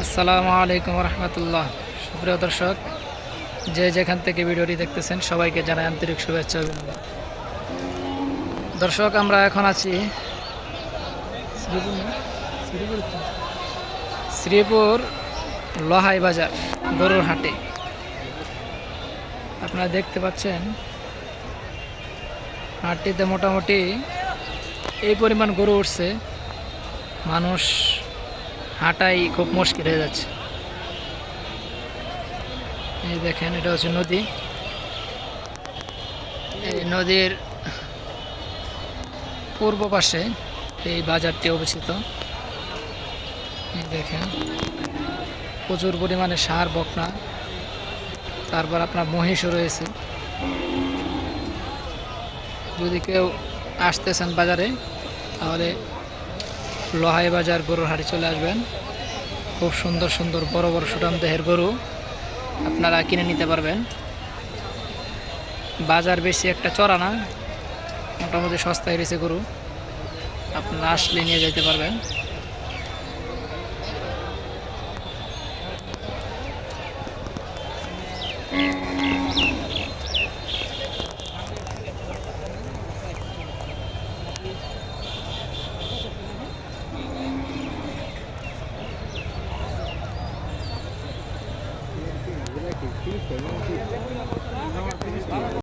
আসসালামু আলাইকুম রহমতুল্লাহ সুপ্রিয় দর্শক, যে যেখান থেকে ভিডিওটি দেখতেছেন, সবাইকে জানাই আন্তরিক শুভেচ্ছা অভিনন্দন। দর্শক, আমরা এখন আছি? শ্রীপুর লহাই বাজার, গরুর হাটে আপনারা দেখতে পাচ্ছেন, হাটটিতে মোটামুটি এই পরিমাণ গরু উঠছে মানুষ হাঁটাই খুব মুশকিল হয়ে যাচ্ছে। এই দেখেন, এটা হচ্ছে নদী। এই নদীর পূর্ব পাশে এই বাজারটি অবস্থিত। দেখেন, প্রচুর পরিমাণে সার, বকনা, তারপর আপনার মহিষও রয়েছে। যদি কেউ আসতেছেন বাজারে, তাহলে লোহাই বাজার গরুর হাটে চলে আসবেন। খুব সুন্দর সুন্দর বড় বড় সুটাম দেহের গরু আপনারা কিনে নিতে পারবেন। বাজার বেশি একটা চড়া না, মোটামুটি সস্তায় রয়েছে গরু। আপনারা আসলে নিয়ে যেতে পারবেন। artista, né? não, não artista.